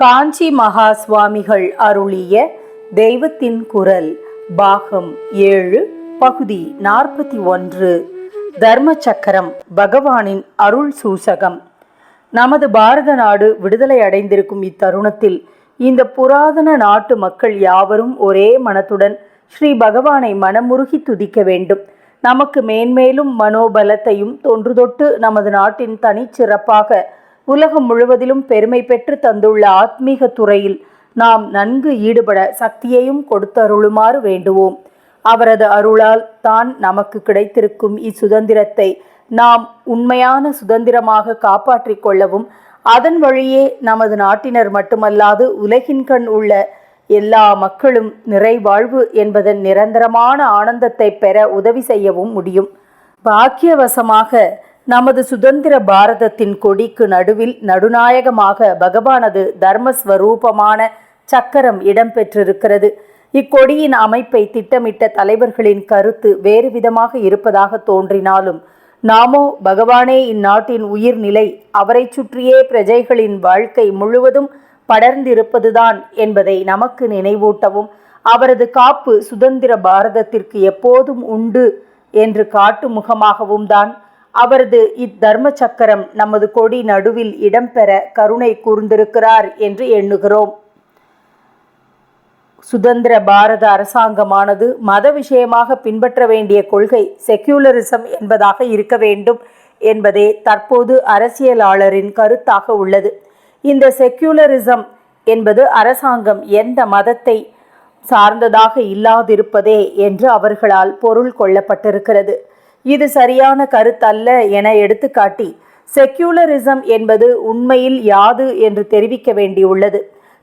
காஞ்சி மகா சுவாமிகள் அருளிய தெய்வத்தின் குரல் பாகம் ஏழு பகுதி நாற்பத்தி ஒன்று. தர்ம சக்கரம் பகவானின் அருள் சூசகம். நமது பாரத நாடு விடுதலை அடைந்திருக்கும் இத்தருணத்தில் இந்த புராதன நாட்டு மக்கள் யாவரும் ஒரே மனத்துடன் ஸ்ரீ பகவானை மனமுருகி துதிக்க வேண்டும். நமக்கு மேன்மேலும் மனோபலத்தையும் தொன்றுதொட்டு நமது நாட்டின் தனிச்சிறப்பாக உலகம் முழுவதிலும் பெருமை பெற்று தந்துள்ள ஆத்மீக துறையில் நாம் நன்கு ஈடுபட சக்தியையும் கொடுத்தருளுமாறு வேண்டுவோம். அவரது அருளால் தான் நமக்கு கிடைத்திருக்கும் இச்சுதந்திரத்தை நாம் உண்மையான சுதந்திரமாக காப்பாற்றிக் கொள்ளவும் அதன் வழியே நமது நாட்டினர் மட்டுமல்லாது உலகின் கண் உள்ள எல்லா மக்களும் நிறைவாழ்வு என்பதன் நிரந்தரமான ஆனந்தத்தை பெற உதவி செய்யவும் முடியும். பாக்கியவசமாக நமது சுதந்திர பாரதத்தின் கொடிக்கு நடுவில் நடுநாயகமாக பகவானது தர்மஸ்வரூபமான சக்கரம் இடம்பெற்றிருக்கிறது. இக்கொடியின் அமைப்பை திட்டமிட்ட தலைவர்களின் கருத்து வேறு விதமாக இருப்பதாக தோன்றினாலும் நாமோ பகவானே இந்நாட்டின் உயிர்நிலை அவரை சுற்றியே பிரஜைகளின் வாழ்க்கை முழுவதும் படர்ந்திருப்பதுதான் என்பதை நமக்கு நினைவூட்டவும் அவரது காப்பு சுதந்திர பாரதத்திற்கு எப்போதும் உண்டு என்று காட்டும் முகமாகவும் தான் அவரது இத்தர்ம சக்கரம் நமது கொடி நடுவில் இடம்பெற கருணை கூர்ந்திருக்கிறார் என்று எண்ணுகிறோம். சுதந்திர பாரத அரசாங்கமானது மத விஷயமாக பின்பற்ற வேண்டிய கொள்கை செக்யூலரிசம் என்பதாக இருக்க வேண்டும் என்பதே தற்போது அரசியலாளரின் கருத்தாக உள்ளது. இந்த செக்யூலரிசம் என்பது அரசாங்கம் எந்த மதத்தை சார்ந்ததாக இல்லாதிருப்பதே என்று அவர்களால் பொருள் கொள்ளப்பட்டிருக்கிறது. இது சரியான கருத்தல்ல என எடுத்துக்காட்டி செக்யூலரிசம் என்பது உண்மையில் யாது என்று தெரிவிக்க வேண்டியுள்ளது.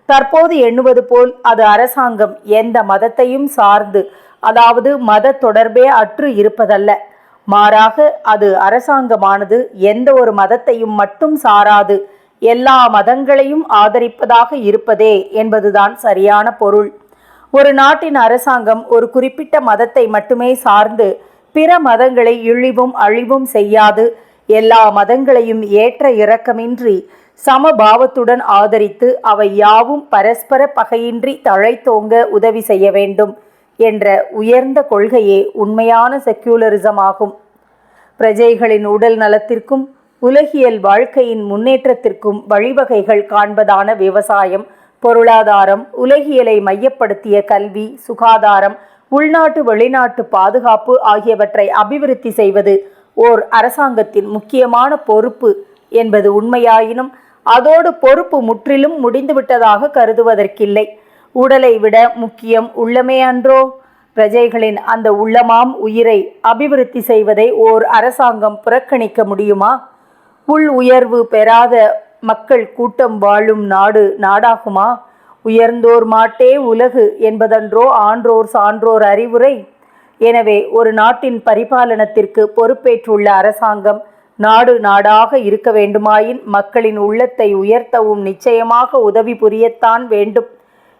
தற்போது எண்ணுவது போல் அது அரசாங்கம் எந்த மதத்தையும் சார்ந்து அதாவது மத தொடர்பே அற்று இருப்பதல்ல. மாறாக அது அரசாங்கமானது எந்த ஒரு மதத்தையும் மட்டும் சாராது எல்லா மதங்களையும் ஆதரிப்பதாக இருப்பதே என்பதுதான் சரியான பொருள். ஒரு நாட்டின் அரசாங்கம் ஒரு குறிப்பிட்ட மதத்தை மட்டுமே சார்ந்து பிற மதங்களை இழிவும் அழிவும் செய்யாது. எல்லா மதங்களையும் ஏற்ற இறக்கமின்றி சமபாவத்துடன் ஆதரித்து அவை யாவும் பரஸ்பர பகையின்றி தழைத்தோங்க உதவி செய்ய வேண்டும் என்ற உயர்ந்த கொள்கையே உண்மையான செக்யூலரிசம் ஆகும். பிரஜைகளின் உடல் நலத்திற்கும் உலகியல் வாழ்க்கையின் முன்னேற்றத்திற்கும் வழிவகைகள் காண்பதான விவசாயம் பொருளாதாரம் உலகியலை மையப்படுத்திய கல்வி சுகாதாரம் உள்நாட்டு வெளிநாட்டு பாதுகாப்பு ஆகியவற்றை அபிவிருத்தி செய்வது ஓர் அரசாங்கத்தின் முக்கியமான பொறுப்பு என்பது உண்மையாயினும் அதோடு பொறுப்பு முற்றிலும் முடிந்துவிட்டதாக கருதுவதற்கில்லை. உடலை விட முக்கியம் உள்ளமே அன்றோ? பிரஜைகளின் அந்த உள்ளமாம் உயிரை அபிவிருத்தி செய்வதை ஓர் அரசாங்கம் புறக்கணிக்க முடியுமா? உள் உயர்வு பெறாத மக்கள் கூட்டம் வாழும் நாடு நாடாகுமா? உயர்ந்தோர் மாட்டே உலகு என்பதன்றோ ஆன்றோர் சான்றோர் அறிவுரை. எனவே ஒரு நாட்டின் பரிபாலனத்திற்கு பொறுப்பேற்றுள்ள அரசாங்கம் நாடு நாடாக இருக்க வேண்டுமாயின் மக்களின் உள்ளத்தை உயர்த்தவும் நிச்சயமாக உதவி புரியத்தான் வேண்டும்.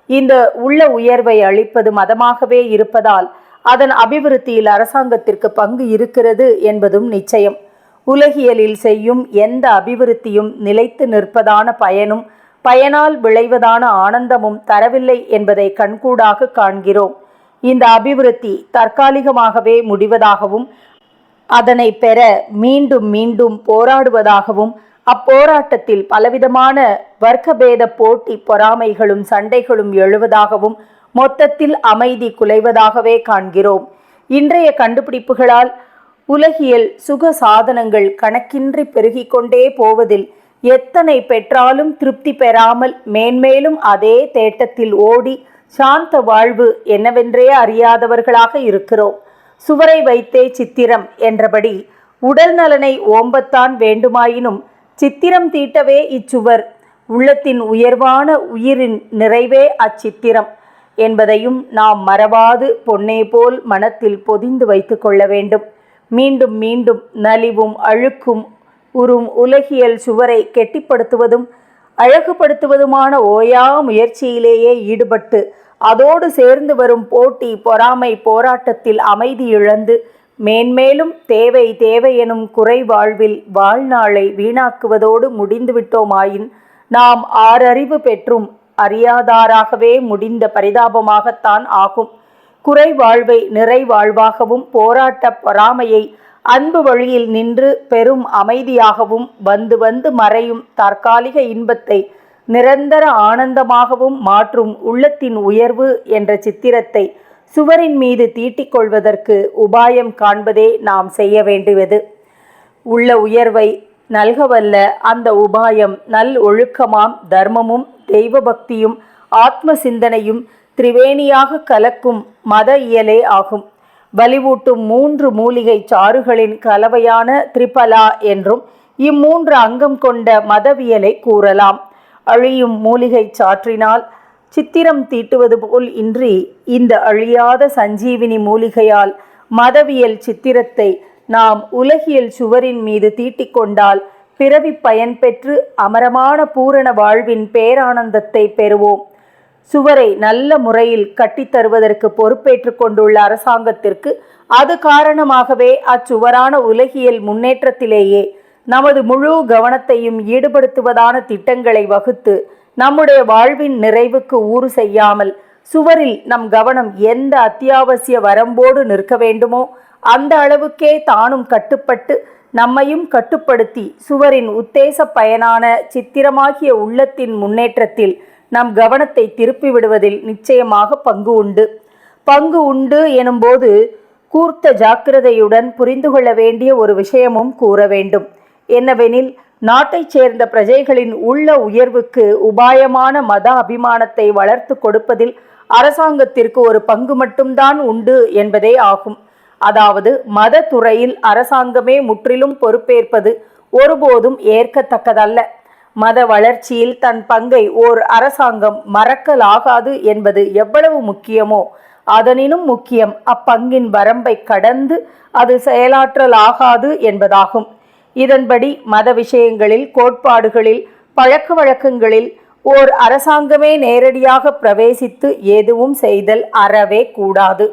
இந்த உள்ள உயர்வை அளிப்பது மதமாகவே இருப்பதால் அதன் அபிவிருத்தியில் அரசாங்கத்திற்கு பங்கு இருக்கிறது என்பதும் நிச்சயம். உலகியலில் செய்யும் எந்த அபிவிருத்தியும் நிலைத்து நிற்பதான பயனும் பயனால் விளைவதான ஆனந்தமும் தரவில்லை என்பதை கண்கூடாக காண்கிறோம். இந்த அபிவிருத்தி தற்காலிகமாகவே முடிவதாகவும் அதனை பெற மீண்டும் மீண்டும் போராடுவதாகவும் அப்போராட்டத்தில் பலவிதமான வர்க்கபேத போட்டி பொறாமைகளும் சண்டைகளும் எழுவதாகவும் மொத்தத்தில் அமைதி குலைவதாகவே காண்கிறோம். இன்றைய கண்டுபிடிப்புகளால் உலகியல் சுக சாதனங்கள் கணக்கின்றி பெருகிக்கொண்டே போவதில் எத்தனை பெற்றாலும் திருப்தி பெறாமல் மேன்மேலும் அதே தேட்டத்தில் ஓடி சாந்த வாழ்வு என்னவென்றே அறியாதவர்களாக இருக்கிறோம். சுவரை வைத்தே சித்திரம் என்றபடி உடல் நலனை ஓம்பத்தான் வேண்டுமாயினும் சித்திரம் தீட்டவே இச்சுவர். உள்ளத்தின் உயர்வான உயிரின் நிறைவே அச்சித்திரம் என்பதையும் நாம் மறவாது பொன்னே போல் மனத்தில் பொதிந்து வைத்து கொள்ள வேண்டும். மீண்டும் மீண்டும் நலிவும் அழுக்கும் உறும் உலகியல் சுவரை கெட்டிப்படுத்துவதும் அழகுபடுத்துவதுமான ஓயா முயற்சியிலேயே ஈடுபட்டு அதோடு சேர்ந்து வரும் போட்டி பொறாமை போராட்டத்தில் அமைதி இழந்து மேன்மேலும் தேவை தேவை எனும் குறை வாழ்வில் வாழ்நாளை வீணாக்குவதோடு முடிந்துவிட்டோமாயின் நாம் ஆறறிவு பெற்றும் அறியாதாராகவே முடிந்த பரிதாபமாகத்தான் ஆகும். குறை வாழ்வை நிறைவாழ்வாகவும் போராட்ட பொறாமையை அன்பு வழியில் நின்று பெரும் அமைதியாகவும் வந்து வந்து மறையும் தற்காலிக இன்பத்தை நிரந்தர ஆனந்தமாகவும் மாற்றும் உள்ளத்தின் உயர்வு என்ற சித்திரத்தை சுவரின் மீது தீட்டிக் கொள்வதற்கு உபாயம் காண்பதே நாம் செய்ய வேண்டியது. உள்ள உயர்வை நல்கவல்ல அந்த உபாயம் நல் ஒழுக்கமாம் தர்மமும் தெய்வ பக்தியும் ஆத்ம சிந்தனையும் திரிவேணியாக கலக்கும் மத இயலே ஆகும். வலிவூட்டும் மூன்று மூலிகை சாறுகளின் கலவையான திரிபலா என்றும் இம்மூன்று அங்கம் கொண்ட மதவியலை கூறலாம். அழியும் மூலிகை சாற்றினால் சித்திரம் தீட்டுவது போல் இன்றி இந்த அழியாத சஞ்சீவினி மூலிகையால் மதவியல் சித்திரத்தை நாம் உலகியல் சுவரின் மீது தீட்டிக் கொண்டால் பிறவி பயன் பெற்று அமரமான பூரண வாழ்வின் பேரானந்தத்தை பெறுவோம். சுவரை நல்ல முறையில் கட்டித்தருவதற்கு பொறுப்பேற்றுக் கொண்டுள்ள அரசாங்கத்திற்கு அது காரணமாகவே அச்சுவரான உலகியல் முன்னேற்றத்திலேயே நமது முழு கவனத்தையும் ஈடுபடுத்துவதான திட்டங்களை வகுத்து நம்முடைய வாழ்வின் நிறைவுக்கு ஊறு செய்யாமல் சுவரில் நம் கவனம் எந்த அத்தியாவசிய வரம்போடு நிற்க வேண்டுமோ அந்த அளவுக்கே தானும் கட்டுப்பட்டு நம்மையும் கட்டுப்படுத்தி சுவரின் உத்தேச பயனான சித்திரமாகிய உள்ளத்தின் முன்னேற்றத்தில் நம் கவனத்தை திருப்பி விடுவதில் நிச்சயமாக பங்கு உண்டு. பங்கு உண்டு எனும்போது கூர்த்த ஜாக்கிரதையுடன் புரிந்து கொள்ள வேண்டிய ஒரு விஷயமும் கூற வேண்டும். என்னவெனில் நாட்டைச் சேர்ந்த பிரஜைகளின் உள்ள உயர்வுக்கு உபாயமான மத அபிமானத்தை வளர்த்து கொடுப்பதில் அரசாங்கத்திற்கு ஒரு பங்கு மட்டும்தான் உண்டு என்பதே ஆகும். அதாவது மத துறையில் அரசாங்கமே முற்றிலும் பொறுப்பேற்பது ஒருபோதும் ஏற்கத்தக்கதல்ல. மத வளர்ச்சியில் தன் பங்கை ஓர் அரசாங்கம் மறக்கலாகாது என்பது எவ்வளவு முக்கியமோ அதனினும் முக்கியம் அப்பங்கின் வரம்பை கடந்து அது செயலாற்றலாகாது என்பதாகும். இதன்படி மத விஷயங்களில் கோட்பாடுகளில் பழக்க வழக்கங்களில் ஓர் அரசாங்கமே நேரடியாக பிரவேசித்து எதுவும் செய்தல் அறவே கூடாது.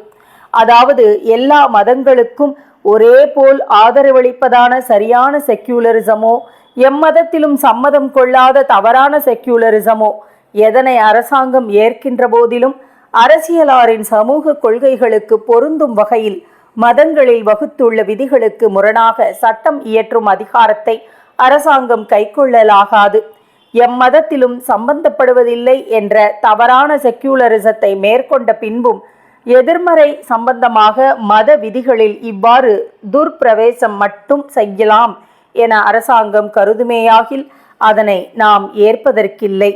அதாவது எல்லா மதங்களுக்கும் ஒரே போல் ஆதரவளிப்பதான சரியான செக்யூலரிசமோ எம்மதத்திலும் சம்மதம் கொள்ளாத தவறான செக்யூலரிசமோ எதனை அரசாங்கம் ஏற்கின்ற போதிலும் அரசியலாரின் சமூக கொள்கைகளுக்கு பொருந்தும் வகையில் மதங்களில் வகுத்துள்ள விதிகளுக்கு முரணாக சட்டம் இயற்றும் அதிகாரத்தை அரசாங்கம் கைக்கொள்ளலாகாது. எம்மதத்திலும் சம்பந்தப்படுவதில்லை என்ற தவறான செக்யூலரிசத்தை மேற்கொண்ட பின்பும் எதிர்மறை சம்பந்தமாக மத விதிகளில் இவ்வாறு துர்பிரவேசம் மட்டும் செய்யலாம் என அரசாங்கம் கருதுமேயாகில் அதனை நாம் ஏற்பதற்கில்லை.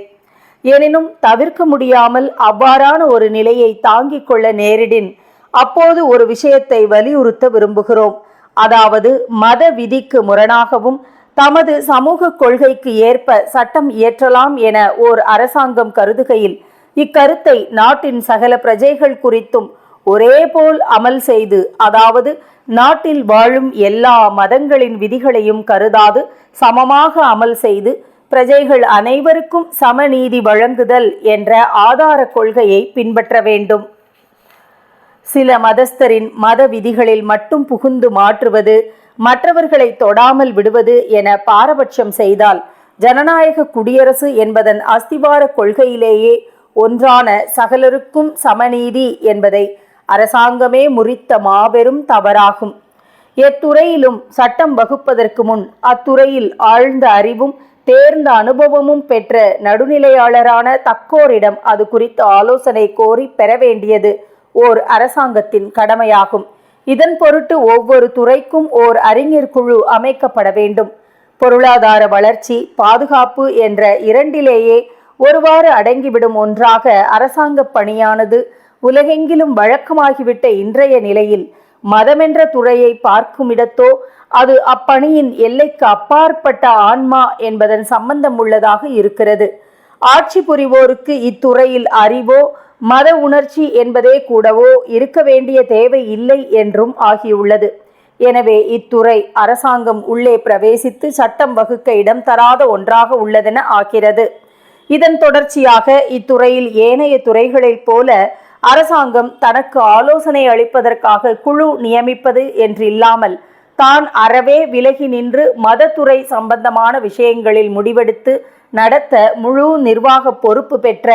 எனினும் தவிர்க்க முடியாமல் அவ்வாறான ஒரு நிலையை தாங்கிக் கொள்ள நேரிடின் அப்போது ஒரு விஷயத்தை வலியுறுத்த விரும்புகிறோம். அதாவது மத விதிக்கு முரணாகவும் தமது சமூக கொள்கைக்கு ஏற்ப சட்டம் இயற்றலாம் என ஓர் அரசாங்கம் கருதுகையில் இக்கருத்தை நாட்டின் சகல பிரஜைகள் குறித்தும் ஒரே போல் அமல் செய்து அதாவது நாட்டில் வாழும் எல்லா மதங்களின் விதிகளையும் கருதாது சமமாக அமல் செய்து பிரஜைகள் அனைவருக்கும் சமநீதி வழங்குதல் என்ற ஆதார கொள்கையை பின்பற்ற வேண்டும். சில மதஸ்தரின் மத விதிகளில் மட்டும் புகுந்து மாற்றுவது மற்றவர்களை தொடாமல் விடுவது என பாரபட்சம் செய்தால் ஜனநாயக குடியரசு என்பதன் அஸ்திவார கொள்கையிலேயே ஒன்றான சகலருக்கும் சமநீதி என்பதை அரசாங்கமே முறித்த மாபெரும் தவறாகும். எத்துறையிலும் சட்டம் வகுப்பதற்கு முன் அத்துறையில் ஆழ்ந்த அறிவும் தேர்ந்த அனுபவமும் பெற்ற நடுநிலையாளரான தக்கோரிடம் அது குறித்த ஆலோசனை கோரி பெற வேண்டியது ஓர் அரசாங்கத்தின் கடமையாகும். இதன் பொருட்டு ஒவ்வொரு துறைக்கும் ஓர் அறிஞர் குழு அமைக்கப்பட வேண்டும். பொருளாதார வளர்ச்சி பாதுகாப்பு என்ற இரண்டிலேயே ஒருவாறு அடங்கிவிடும் ஒன்றாக அரசாங்க பணியானது உலகெங்கிலும் வழக்கமாகிவிட்ட இன்றைய நிலையில் மதமென்ற துறையை பார்க்குமிடத்தோ அது அப்பணியின் எல்லைக்கு அப்பாற்பட்ட ஆன்மா என்பதன் சம்பந்தம் உள்ளதாக இருக்கிறது. ஆட்சி புரிவோருக்கு இத்துறையில் அறிவோ மத உணர்ச்சி என்பதே கூடவோ இருக்க வேண்டிய தேவை இல்லை என்றும் ஆகியுள்ளது. எனவே இத்துறை அரசாங்கம் உள்ளே பிரவேசித்து சட்டம் வகுக்க இடம் தராத ஒன்றாக உள்ளதென ஆகிறது. இதன் தொடர்ச்சியாக இத்துறையில் ஏனைய துறைகளைப் போல அரசாங்கம் தனக்கு ஆலோசனை அளிப்பதற்காக குழு நியமிப்பது என்றில்லாமல் தான் அறவே விலகி நின்று மதத்துறை சம்பந்தமான விஷயங்களில் முடிவெடுத்து நடத்த முழு நிர்வாக பொறுப்பு பெற்ற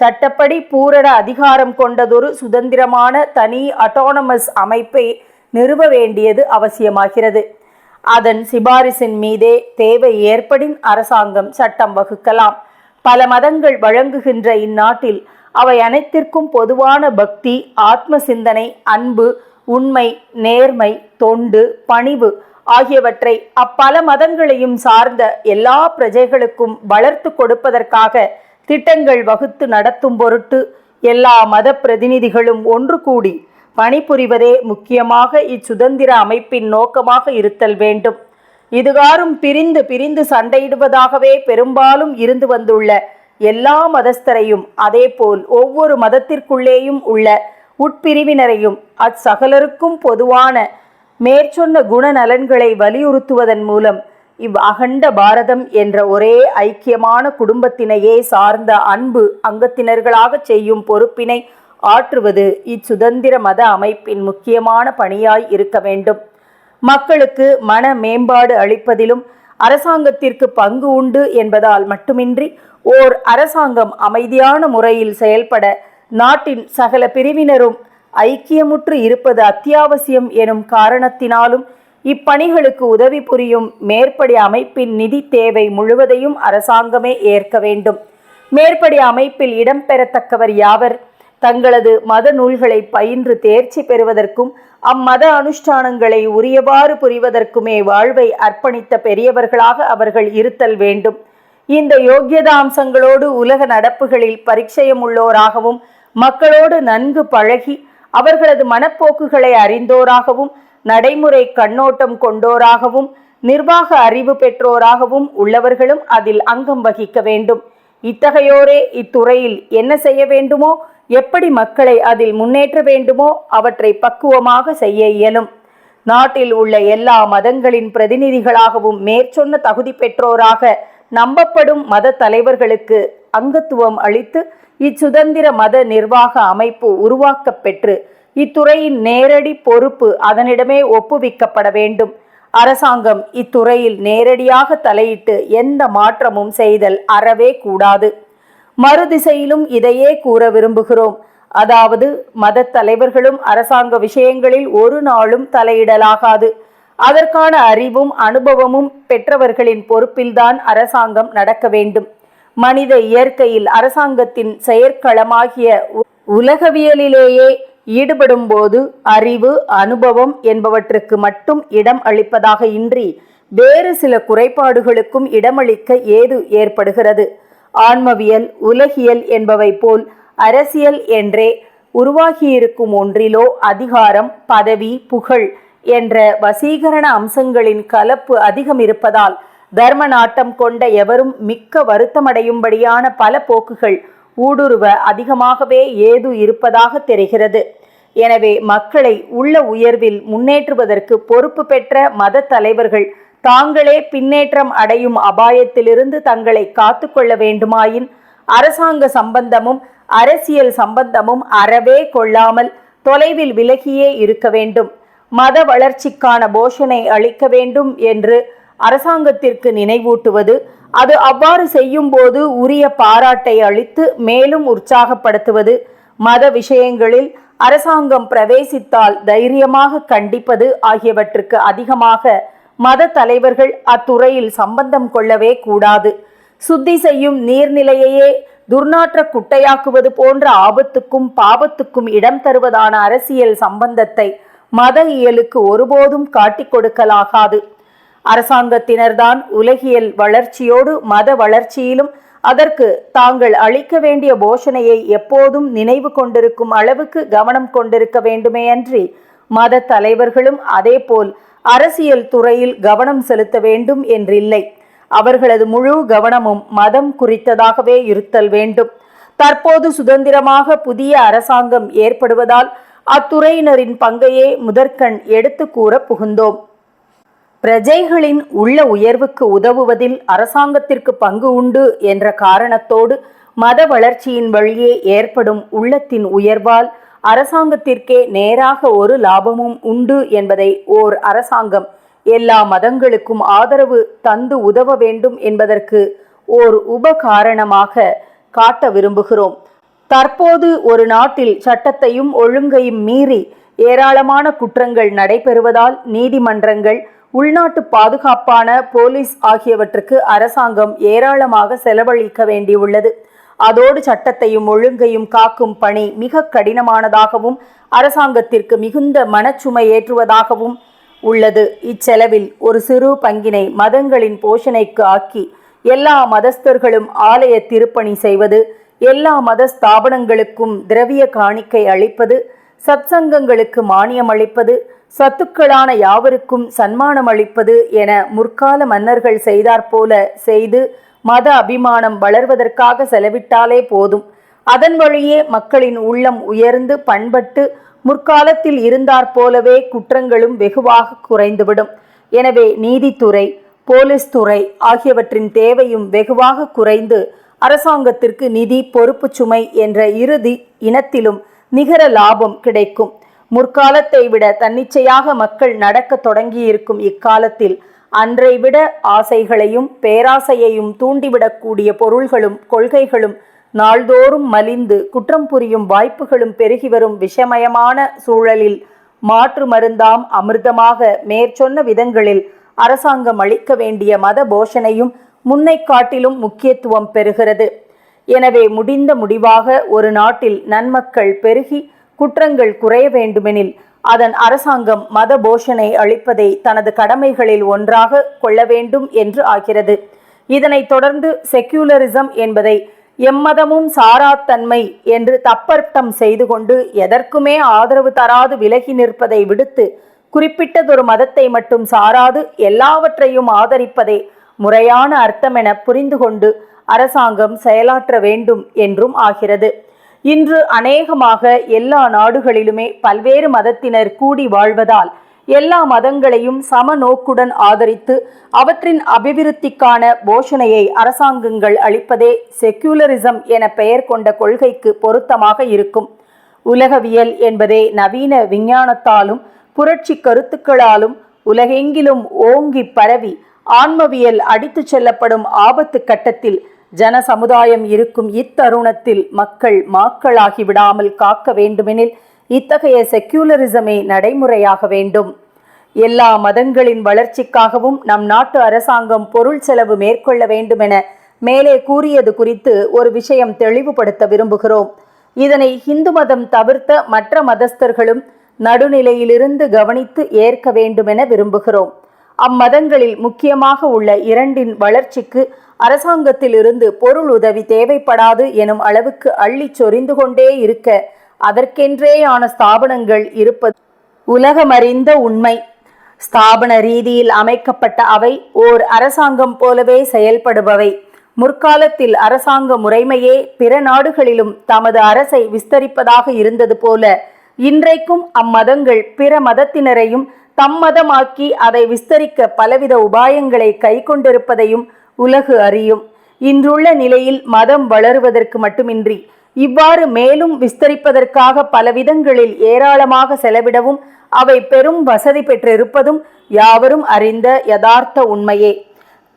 சட்டப்படி பூரண அதிகாரம் கொண்டதொரு சுதந்திரமான தனி அட்டானமஸ் அமைப்பை நிறுவ வேண்டியது அவசியமாகிறது. அதன் சிபாரிசின் மீதே தேவை ஏற்படின் அரசாங்கம் சட்டம் வகுக்கலாம். பல மதங்கள் வழங்குகின்ற இந்நாட்டில் அவை அனைத்திற்கும் பொதுவான பக்தி ஆத்ம சிந்தனை அன்பு உண்மை நேர்மை தொண்டு பணிவு ஆகியவற்றை அப்பல மதங்களையும் சார்ந்த எல்லா பிரஜைகளுக்கும் வளர்த்து கொடுப்பதற்காக திட்டங்கள் வகுத்து நடத்தும் பொருட்டு எல்லா மத பிரதிநிதிகளும் ஒன்று கூடி பணிபுரிவதே முக்கியமாக இச்சுதந்திர அமைப்பின் நோக்கமாக இருத்தல் வேண்டும். இதுகாரும் பிரிந்து பிரிந்து சண்டையிடுவதாகவே பெரும்பாலும் இருந்து வந்துள்ள எல்லா மதஸ்தரையும் அதேபோல் ஒவ்வொரு மதத்திற்குள்ளேயும் உள்ள உட்பிரிவினரையும் அச்சகலருக்கும் பொதுவான மேற்சொன்ன குணநலன்களை வலியுறுத்துவதன் மூலம் இவ் அகண்ட பாரதம் என்ற ஒரே ஐக்கியமான குடும்பத்தினையே சார்ந்த அன்பு அங்கத்தினர்களாக செய்யும் பொறுப்பினை ஆற்றுவது இச்சுதந்திர மத அமைப்பின் முக்கியமான பணியாய் இருக்க வேண்டும். மக்களுக்கு மன மேம்பாடு அளிப்பதிலும் அரசாங்கத்திற்கு பங்கு உண்டு என்பதால் மட்டுமின்றி ஓர் அரசாங்கம் அமைதியான முறையில் செயல்பட நாட்டின் சகல பிரிவினரும் ஐக்கியமுற்று இருப்பது அத்தியாவசியம் எனும் காரணத்தினாலும் இப்பணிகளுக்கு உதவி புரியும் மேற்படி அமைப்பின் நிதி தேவை முழுவதையும் அரசாங்கமே ஏற்க வேண்டும். மேற்படி அமைப்பில் இடம்பெறத்தக்கவர் யாவர்? தங்களது மத நூல்களை பயின்று தேர்ச்சி பெறுவதற்கும் அம்மத அனுஷ்டானங்களை உரியவாறு புரிவதற்குமே வாழ்வை அர்ப்பணித்த பெரியவர்களாக அவர்கள் இருத்தல் வேண்டும். இந்த யோக்கியதாம்சங்களோடு உலக நடப்புகளில் பரிச்சயம் உள்ளோராகவும் மக்களோடு நன்கு பழகி அவர்களது மனப்போக்குகளை அறிந்தோராகவும் நடைமுறை கண்ணோட்டம் கொண்டோராகவும் நிர்வாக அறிவு பெற்றோராகவும் உள்ளவர்களும் அதில் அங்கம் வகிக்க வேண்டும். இத்தகையோரே இத்துறையில் என்ன செய்ய வேண்டுமோ எப்படி மக்களை அதில் முன்னேற்ற வேண்டுமோ அவற்றை பக்குவமாக செய்ய இயலும். நாட்டில் உள்ள எல்லா மதங்களின் பிரதிநிதிகளாகவும் மேற்சொன்ன தகுதி பெற்றோராக நம்பப்படும் மத தலைவர்களுக்கு அங்கத்துவம் அளித்து இச்சுதந்திர மத நிர்வாக அமைப்பு உருவாக்கப்பெற்று இத்துறையின் நேரடி பொறுப்பு அதனிடமே ஒப்புவிக்கப்பட வேண்டும். அரசாங்கம் இத்துறையில் நேரடியாக தலையிட்டு எந்த மாற்றமும் செய்தல் அறவே கூடாது. மறுதிசையிலும் இதையே கூற விரும்புகிறோம். அதாவது மத தலைவர்களும் அரசாங்க விஷயங்களில் ஒரு நாளும் தலையிடலாகாது. அதற்கான அறிவும் அனுபவமும் பெற்றவர்களின் பொறுப்பில்தான் அரசாங்கம் நடக்க வேண்டும். மனித இயற்கையில் அரசாங்கத்தின் செயற்களமாகிய உ- உலகவியலிலேயே ஈடுபடும் போது அறிவு அனுபவம் என்பவற்றுக்கு மட்டும் இடம் அளிப்பதாக இன்றி வேறு சில குறைபாடுகளுக்கும் இடமளிக்க ஏது ஏற்படுகிறது? ஆன்மவியல் உலகியல் என்பவை போல் அரசியல் என்றே உருவாகியிருக்கும் ஒன்றிலோ அதிகாரம் பதவி புகழ் என்ற வசீகரண அம்சங்களின் கலப்பு அதிகம் இருப்பதால் தர்ம நாட்டம் கொண்ட எவரும் மிக்க வருத்தமடையும்படியான பல போக்குகள் ஊடுருவ அதிகமாகவே ஏது இருப்பதாக தெரிகிறது. எனவே மக்களை உள்ள உயர்வில் முன்னேற்றுவதற்கு பொறுப்பு பெற்ற மத தலைவர்கள் தாங்களே பின்னேற்றம் அடையும் அபாயத்திலிருந்து தங்களை காத்துக்கொள்ள வேண்டுமாயின் அரசாங்க சம்பந்தமும் அரசியல் சம்பந்தமும் அறவே கொள்ளாமல் தொலைவில் விலகியே இருக்க வேண்டும். மத வளர்ச்சிக்கான போஷனை அளிக்க வேண்டும் என்று அரசாங்கத்திற்கு நினைவூட்டுவது அது அவ்வாறு செய்யும் போது உரிய பாராட்டை அளித்து மேலும் உற்சாகப்படுத்துவது மத விஷயங்களில் அரசாங்கம் பிரவேசித்தால் தைரியமாக கண்டிப்பது ஆகியவற்றுக்கு அதிகமாக மத தலைவர்கள் அத்துறையில் சம்பந்தம் கொள்ளவே கூடாது. சுத்தி செய்யும் நீர்நிலையையே துர்நாற்ற குட்டையாக்குவது போன்ற ஆபத்துக்கும் பாபத்துக்கும் இடம் தருவதான அரசியல் சம்பந்தத்தை மத இயலுக்கு ஒருபோதும் காட்டிக் கொடுக்கலாகாது. அரசாங்கத்தினர்தான் உலகியல் வளர்ச்சியோடு மத வளர்ச்சியிலும் அதற்கு தாங்கள் அளிக்க வேண்டிய போஷணையை எப்போதும் நினைவு கொண்டிருக்கும் அளவுக்கு கவனம் கொண்டிருக்க வேண்டுமேயன்றி மத தலைவர்களும் அதேபோல் அரசியல் துறையில் கவனம் செலுத்த வேண்டும் என்றில்லை. அவர்களது முழு கவனமும் மதம் குறித்ததாகவே இருத்தல் வேண்டும். தற்போது சுதந்திரமாக புதிய அரசாங்கம் ஏற்படுவதால் அத்துறையினரின் பங்கையே முதற்கண் எடுத்து கூற புகுந்தோம். பிரஜைகளின் உள்ள உயர்வுக்கு உதவுவதில் அரசாங்கத்திற்கு பங்கு உண்டு என்ற காரணத்தோடு மத வளர்ச்சியின் வழியே ஏற்படும் உள்ளத்தின் உயர்வால் அரசாங்கத்திற்கே நேராக ஒரு லாபமும் உண்டு என்பதை ஓர் அரசாங்கம் எல்லா மதங்களுக்கும் ஆதரவு தந்து உதவ வேண்டும் என்பதற்கு ஓர் உபகாரணமாக காட்ட விரும்புகிறோம். தற்போது ஒரு நாட்டில் சட்டத்தையும் ஒழுங்கையும் மீறி ஏராளமான குற்றங்கள் நடைபெறுவதால் நீதிமன்றங்கள் உள்நாட்டு பாதுகாப்பான போலீஸ் ஆகியவற்றுக்கு அரசாங்கம் ஏராளமாக செலவழிக்க வேண்டியுள்ளது. அதோடு சட்டத்தையும் ஒழுங்கையும் காக்கும் பணி மிக கடினமானதாகவும் அரசாங்கத்திற்கு மிகுந்த மனச்சுமை ஏற்றுவதாகவும் உள்ளது. இச்செலவில் ஒரு சிறு பங்கினை மதங்களின் போஷணைக்கு ஆக்கி எல்லா மதஸ்தர்களும் ஆலய திருப்பணி செய்வது எல்லா மத ஸ்தாபனங்களுக்கும் திரவிய காணிக்கை அளிப்பது சத்சங்கங்களுக்கு மானியம் அளிப்பது சத்துக்களான யாவருக்கும் சன்மானம் அளிப்பது என முற்கால மன்னர்கள் செய்தாற்போல செய்து மத அபிமானம் வளர்வதற்காக செலவிட்டாலே போதும். அதன் வழியே மக்களின் உள்ளம் உயர்ந்து பண்பட்டு முற்காலத்தில் இருந்தாற் போலவே குற்றங்களும் வெகுவாக குறைந்துவிடும். எனவே நீதித்துறை போலீஸ் துறை ஆகியவற்றின் தேவையும் வெகுவாக குறைந்து அரசாங்கத்திற்கு நிதி பொறுப்பு சுமை என்ற இறுதி இனத்திலும் நிகர லாபம் கிடைக்கும். முற்காலத்தை விட தன்னிச்சையாக மக்கள் நடக்க தொடங்கியிருக்கும் இக்காலத்தில் அன்றை விட ஆசைகளையும் பேராசையையும் தூண்டிவிடக்கூடிய பொருள்களும் கொள்கைகளும் நாள்தோறும் மலிந்து குற்றம் புரியும் வாய்ப்புகளும் பெருகி வரும் விஷமயமான சூழலில் மாற்று மருந்தாம் அமிர்தமாக மேற்சொன்ன விதங்களில் அரசாங்கம் அளிக்க வேண்டிய மத போஷணையும் முன்னை காட்டிலும் முக்கியத்துவம் பெறுகிறது. எனவே முடிந்த முடிவாக ஒரு நாட்டில் நன்மக்கள் பெருகி குற்றங்கள் குறைய வேண்டுமெனில் அதன் அரசாங்கம் மத போஷனை அளிப்பதை தனது கடமைகளில் ஒன்றாக கொள்ள வேண்டும் என்று ஆகிறது. இதனைத் தொடர்ந்து செக்யூலரிசம் என்பதை எம்மதமும் சாராத்தன்மை என்று தப்பர்த்தம் செய்து கொண்டு எதற்குமே ஆதரவு தராது விலகி நிற்பதை விடுத்து குறிப்பிட்டதொரு மதத்தை மட்டும் சாராது எல்லாவற்றையும் ஆதரிப்பதே முறையான அர்த்தமென புரிந்து கொண்டு அரசாங்கம் செயலாற்ற வேண்டும் என்றும் ஆகிறது. இன்று அநேகமாக எல்லா நாடுகளிலுமே பல்வேறு மதத்தினர் கூடி வாழ்வதால் எல்லா மதங்களையும் சம நோக்குடன் ஆதரித்து அவற்றின் அபிவிருத்திக்கான போஷணையை அரசாங்கங்கள் அளிப்பதே செக்யூலரிசம் என பெயர் கொண்ட கொள்கைக்கு பொருத்தமாக இருக்கும். உலகவியல் என்பதே நவீன விஞ்ஞானத்தாலும் புரட்சி கருத்துக்களாலும் உலகெங்கிலும் ஓங்கி பரவி ஆன்மவியல் அடித்துச் செல்லப்படும் ஆபத்து கட்டத்தில் ஜன சமுதாயம் இருக்கும் இத்தருணத்தில் மக்கள் மாக்களாகி விடாமல் காக்க வேண்டுமெனில் இத்தகைய செக்யூலரிசமே நடைமுறையாக வேண்டும். எல்லா மதங்களின் வளர்ச்சிக்காகவும் நம் நாட்டு அரசாங்கம் பொருள் செலவு மேற்கொள்ள வேண்டுமென மேலே கூறியது குறித்து ஒரு விஷயம் தெளிவுபடுத்த விரும்புகிறோம். இதனை இந்து மதம் தவிர்த்த மற்ற மதஸ்தர்களும் நடுநிலையிலிருந்து கவனித்து ஏற்க வேண்டுமென விரும்புகிறோம். அம்மதங்களில் முக்கியமாக உள்ள இரண்டின் வளர்ச்சிக்கு அரசாங்கத்திலிருந்து பொருள் உதவி தேவைப்படாது எனும் அளவுக்கு அள்ளிச் சொரிந்து கொண்டே இருக்க அதற்கென்றேயான ஸ்தாபனங்கள் இருப்பது உலகமறிந்த உண்மை. ஸ்தாபன ரீதியில் அமைக்கப்பட்ட அவை ஓர் அரசாங்கம் போலவே செயல்படுபவை. முற்காலத்தில் அரசாங்க முறைமையே பிற நாடுகளிலும் தமது அரசை விஸ்தரிப்பதாக இருந்தது போல இன்றைக்கும் அம்மதங்கள் பிற மதத்தினரையும் தம்மதமாக்கி அதை விஸ்தரிக்க பலவித உபாயங்களை கைக்கொண்டிருப்பதையும் உலகு அறியும். இன்றுள்ள நிலையில் மதம் வளருவதற்கு மட்டுமின்றி இவ்வாறு மேலும் விஸ்தரிப்பதற்காக பலவிதங்களில் ஏராளமாக செலவிடவும் அவை பெரும் வசதி பெற்றிருப்பதும் யாவரும் அறிந்த யதார்த்த உண்மையே.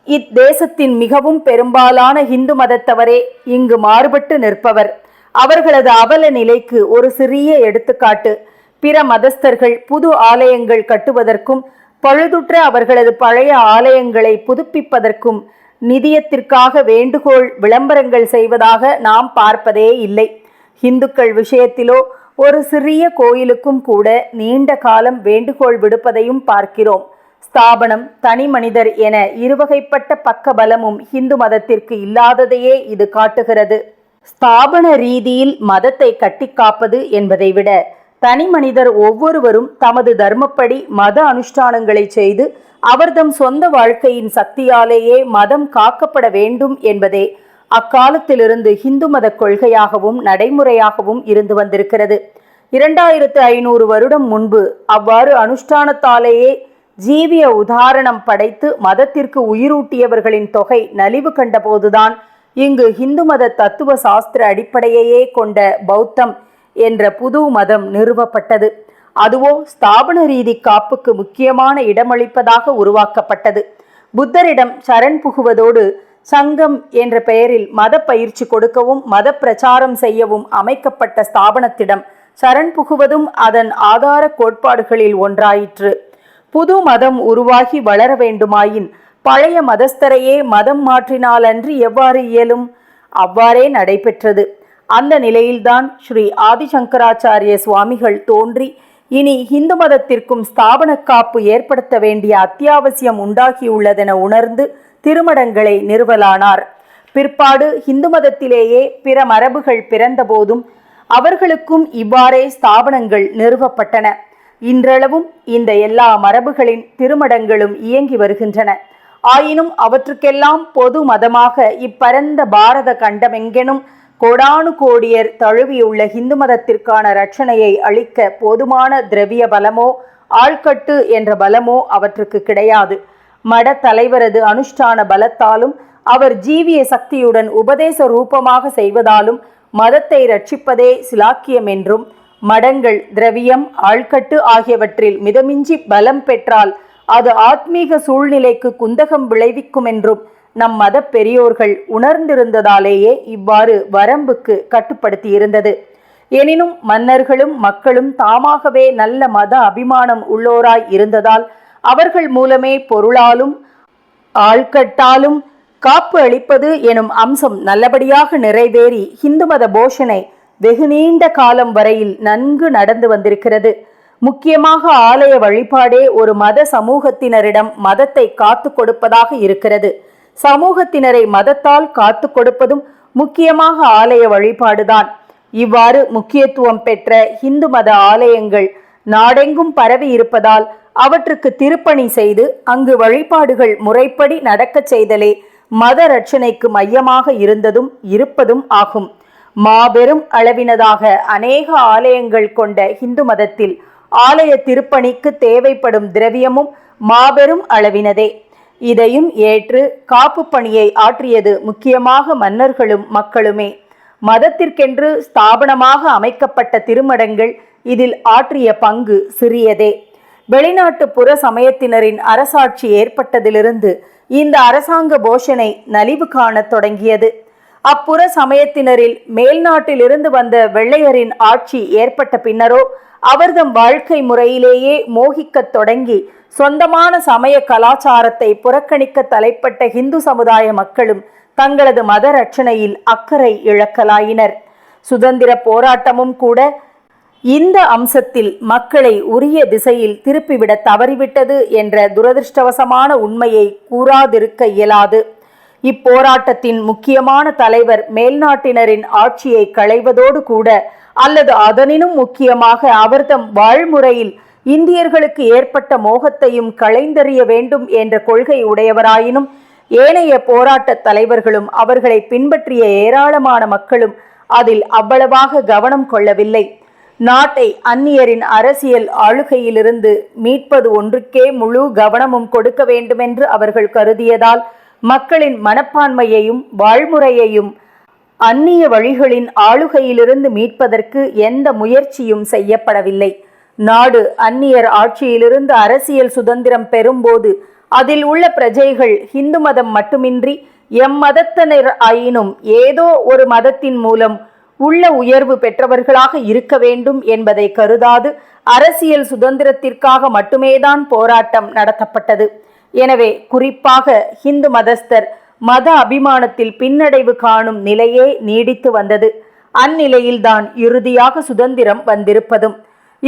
இத்தேசத்தின் மிகவும் பெரும்பாலான இந்து மதத்தவரே இங்கு மாறுபட்டு நிற்பவர். அவர்களது அவல நிலைக்கு ஒரு சிறிய எடுத்துக்காட்டு. பிற மதஸ்தர்கள் புது ஆலயங்கள் கட்டுவதற்கும் பழுதுற்ற அவர்களது பழைய ஆலயங்களை புதுப்பிப்பதற்கும் நிதியத்திற்காக வேண்டுகோள் விளம்பரங்கள் செய்வதாக நாம் பார்ப்பதே இல்லை. இந்துக்கள் விஷயத்திலோ ஒரு சிறிய கோயிலுக்கும் கூட நீண்ட காலம் வேண்டுகோள் விடுப்பதையும் பார்க்கிறோம். ஸ்தாபனம் தனி மனிதர் என இருவகைப்பட்ட பக்க பலமும் இந்து மதத்திற்கு இல்லாததையே இது காட்டுகிறது. ஸ்தாபன ரீதியில் மதத்தை கட்டிக்காப்பது என்பதை விட தனி மனிதர் ஒவ்வொருவரும் தமது தர்மப்படி மத அனுஷ்டானங்களை செய்து அவர்தம் சொந்த வாழ்க்கையின் சக்தியாலேயே மதம் காக்கப்பட வேண்டும் என்பதே அக்காலத்திலிருந்து இந்து மத கொள்கையாகவும் நடைமுறையாகவும் இருந்து வந்திருக்கிறது. இரண்டாயிரத்து ஐநூறு வருடம் முன்பு அவ்வாறு அனுஷ்டானத்தாலேயே ஜீவிய உதாரணம் படைத்து மதத்திற்கு உயிரூட்டியவர்களின் தொகை நலிவு கண்டபோதுதான் இங்கு இந்து மத தத்துவ சாஸ்திர அடிப்படையையே கொண்ட பௌத்தம் என்ற புது மதம் நிறுவப்பட்டது. அதுவோ ஸ்தாபன ரீதி காப்புக்கு முக்கியமான இடமளிப்பதாக உருவாக்கப்பட்டது. புத்தரிடம் சரண் புகுவதோடு சங்கம் என்ற பெயரில் மத பயிற்சி கொடுக்கவும் மத பிரச்சாரம் செய்யவும் அமைக்கப்பட்ட ஸ்தாபனத்திடம் சரண் புகுவதும் அதன் ஆதார கோட்பாடுகளில் ஒன்றாயிற்று. புது மதம் உருவாகி வளர வேண்டுமாயின் பழைய மதஸ்தரையே மதம் மாற்றினாலன்றி எவ்வாறு இயலும்? அவ்வாறே நடைபெற்றது. அந்த நிலையில்தான் ஸ்ரீ ஆதிசங்கராச்சாரிய சுவாமிகள் தோன்றி இனி இந்து மதத்திற்கும் ஸ்தாபன காப்பு ஏற்படுத்த வேண்டிய அத்தியாவசியம் உண்டாகியுள்ளதென உணர்ந்து திருமடங்களை நிறுவலானார். பிற்பாடு இந்து மதத்திலேயே பிற மரபுகள் பிறந்தபோதும் அவர்களுக்கும் இவ்வாறே ஸ்தாபனங்கள் நிறுவப்பட்டன. இன்றளவும் இந்த எல்லா மரபுகளின் திருமடங்களும் இயங்கி வருகின்றன. ஆயினும் அவற்றுக்கெல்லாம் பொது மதமாக இப்பரந்த பாரத கண்டமெங்கெனும் கோடானு கோடியர் தழுவியுள்ள இந்து மதத்திற்கான ரட்சணையை அளிக்க போதுமான திரவிய பலமோ ஆள்கட்டு என்ற பலமோ அவற்றுக்கு கிடையாது. மட தலைவரது அனுஷ்டான பலத்தாலும் அவர் ஜீவிய சக்தியுடன் உபதேச ரூபமாக செய்வதாலும் மதத்தை ரட்சிப்பதே சிலாக்கியம் என்றும் மடங்கள் திரவியம் ஆள்கட்டு ஆகியவற்றில் மிதமிஞ்சி பலம் பெற்றால் அது ஆத்மீக சூழ்நிலைக்கு குந்தகம் விளைவிக்கும் என்றும் நம் மத பெரியோர்கள் உணர்ந்திருந்ததாலேயே இவ்வாறு வரம்புக்கு கட்டுப்படுத்தியிருந்தது. எனினும் மன்னர்களும் மக்களும் தாமாகவே நல்ல மத அபிமானம் உள்ளோராய் இருந்ததால் அவர்கள் மூலமே பொருளாலும் ஆள்கட்டாலும் காப்பு அளிப்பது எனும் அம்சம் நல்லபடியாக நிறைவேறி இந்து மத போஷனை வெகு நீண்ட காலம் வரையில் நன்கு நடந்து வந்திருக்கிறது. முக்கியமாக ஆலய வழிபாடே ஒரு மத சமூகத்தினரிடம் மதத்தை காத்து கொடுப்பதாக இருக்கிறது. சமூகத்தினரை மதத்தால் காத்து கொடுப்பதும் முக்கியமாக ஆலய வழிபாடுதான். இவ்வாறு முக்கியத்துவம் பெற்ற இந்து மத ஆலயங்கள் நாடெங்கும் பரவி இருப்பதால் அவற்றுக்கு திருப்பணி செய்து அங்கு வழிபாடுகள் முறைப்படி நடக்கச் செய்தலே மத ரட்சணைக்கு மையமாக இருந்ததும் இருப்பதும் ஆகும். மாபெரும் அளவினதாக அநேக ஆலயங்கள் கொண்ட இந்து மதத்தில் ஆலய திருப்பணிக்கு தேவைப்படும் திரவியமும் மாபெரும் அளவினதே. இதையும் ஏற்று காப்பு பணியை ஆற்றியது முக்கியமாக மன்னர்களும் மக்களுமே. மதத்திற்கென்று ஸ்தாபனமாக அமைக்கப்பட்ட திருமடங்கள் இதில் ஆற்றிய பங்கு சிறியதே. வெளிநாட்டு புற சமயத்தினரின் அரசாட்சி ஏற்பட்டதிலிருந்து இந்த அரசாங்க போஷனை நலிவு காணத் தொடங்கியது. அப்புற சமயத்தினரில் மேல்நாட்டிலிருந்து வந்த வெள்ளையரின் ஆட்சி ஏற்பட்ட பின்னரோ அவர்தம் வாழ்க்கை முறையிலேயே மோகிக்கத் தொடங்கி சொந்தமான சமய கலாச்சாரத்தை புறக்கணிக்க தலைப்பட்ட ஹிந்து சமுதாய மக்களும் தங்களது மத ரட்சணையில் அக்கறை இழக்கலாயினர். சுதந்திர போராட்டமும் கூட இந்த அம்சத்தில் மக்களை உரிய திசையில் திருப்பிவிட தவறிவிட்டது என்ற துரதிருஷ்டவசமான உண்மையை கூறாதிருக்க இயலாது. இப்போராட்டத்தின் முக்கியமான தலைவர் மேல்நாட்டினரின் ஆட்சியை களைவதோடு கூட அல்லது அதனினும் முக்கியமாக அவர்தம் வாழ்முறையில் இந்தியர்களுக்கு ஏற்பட்ட மோகத்தையும் களைந்தறிய வேண்டும் என்ற கொள்கை உடையவராயினும் ஏனைய போராட்ட தலைவர்களும் அவர்களை பின்பற்றிய ஏராளமான மக்களும் அதில் அவ்வளவாக கவனம் கொள்ளவில்லை. நாட்டை அந்நியரின் அரசியல் ஆளுகையிலிருந்து மீட்பது ஒன்றுக்கே முழு கவனமும் கொடுக்க வேண்டுமென்று அவர்கள் கருதியதால் மக்களின் மனப்பான்மையையும் வாழ்முறையையும் அந்நிய வழிகளின் ஆளுகையிலிருந்து மீட்பதற்கு எந்த முயற்சியும் செய்யப்படவில்லை. நாடு அந்நியர் ஆட்சியிலிருந்து அரசியல் சுதந்திரம் பெறும்போது அதில் உள்ள பிரஜைகள் ஹிந்து மதம் மட்டுமின்றி எம் மதத்தினர் ஆயினும் ஏதோ ஒரு மதத்தின் மூலம் உள்ள உயர்வு பெற்றவர்களாக இருக்க வேண்டும் என்பதை கருதாது அரசியல் சுதந்திரத்திற்காக மட்டுமேதான் போராட்டம் நடத்தப்பட்டது. எனவே குறிப்பாக ஹிந்து மதஸ்தர் மத அபிமானத்தில் பின்னடைவு காணும் நிலையே நீடித்து வந்தது. அந்நிலையில்தான் இறுதியாக சுதந்திரம் வந்திருப்பதும்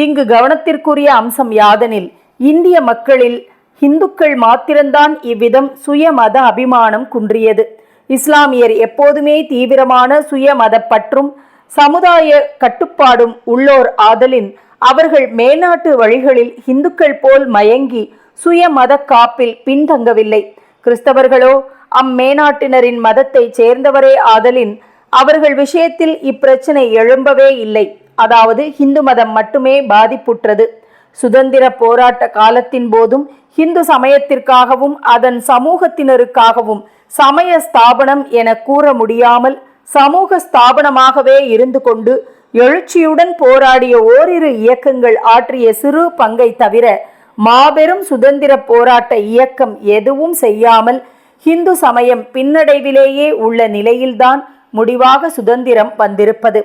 இங்கு கவனத்திற்குரிய அம்சம் யாதெனில் இந்திய மக்களில் இந்துக்கள் மாத்திரம்தான் இவ்விதம் சுய மத அபிமானம் குன்றியது. இஸ்லாமியர் எப்போதுமே தீவிரமான சுய மதப்பற்றும் சமுதாய கட்டுப்பாடும் உள்ளோர் ஆதலின் அவர்கள் மேநாட்டு வழிகளில் இந்துக்கள் போல் மயங்கி சுய மத காப்பில் பின்தங்கவில்லை. கிறிஸ்தவர்களோ அம்மேநாட்டினரின் மதத்தைச் சேர்ந்தவரே ஆதலின் அவர்கள் விஷயத்தில் இப்பிரச்சனை எழும்பவே இல்லை. அதாவது ஹிந்து மதம் மட்டுமே பாதிப்புற்றது. சுதந்திர போராட்ட காலத்தின் போதும் ஹிந்து சமயத்திற்காகவும் அதன் சமூகத்தினருக்காகவும் சமய ஸ்தாபனம் என கூற முடியாமல் சமூக ஸ்தாபனமாகவே இருந்து கொண்டு எழுச்சியுடன் போராடிய ஓரிரு இயக்கங்கள் ஆற்றிய சிறு பங்கை தவிர மாபெரும் சுதந்திர போராட்ட இயக்கம் எதுவும் செய்யாமல் ஹிந்து சமயம் பின்னடைவிலேயே உள்ள நிலையில்தான் முடிவாக சுதந்திரம் வந்திருப்பது.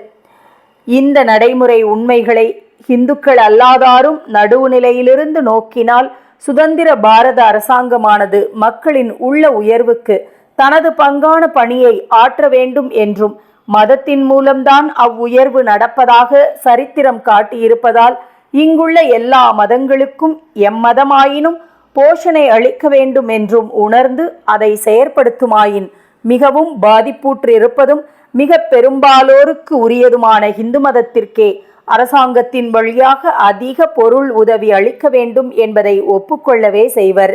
இந்த நடைமுறை உண்மைகளை இந்துக்கள் அல்லாதாரும் நடுவுநிலையிலிருந்து நோக்கினால் சுதந்திர பாரத அரசாங்கமானது மக்களின் உள்ள உயர்வுக்கு தனது பங்கான பணியை ஆற்ற வேண்டும் என்றும் மதத்தின் மூலம்தான் அவ்வுயர்வு நடப்பதாக சரித்திரம் காட்டியிருப்பதால் இங்குள்ள எல்லா மதங்களுக்கும் எம்மதமாயினும் போஷணை அளிக்க வேண்டும் என்றும் உணர்ந்து அதை செயற்படுத்துமாயின் மிகவும் பாதிப்புற்றிருப்பதும் மிக பெரும்பாலோருக்கு உரியதுமான இந்து மதத்திற்கே அரசாங்கத்தின் வழியாக அதிக பொருள் உதவி அளிக்க வேண்டும் என்பதை ஒப்புக்கொள்ளவே செய்வர்.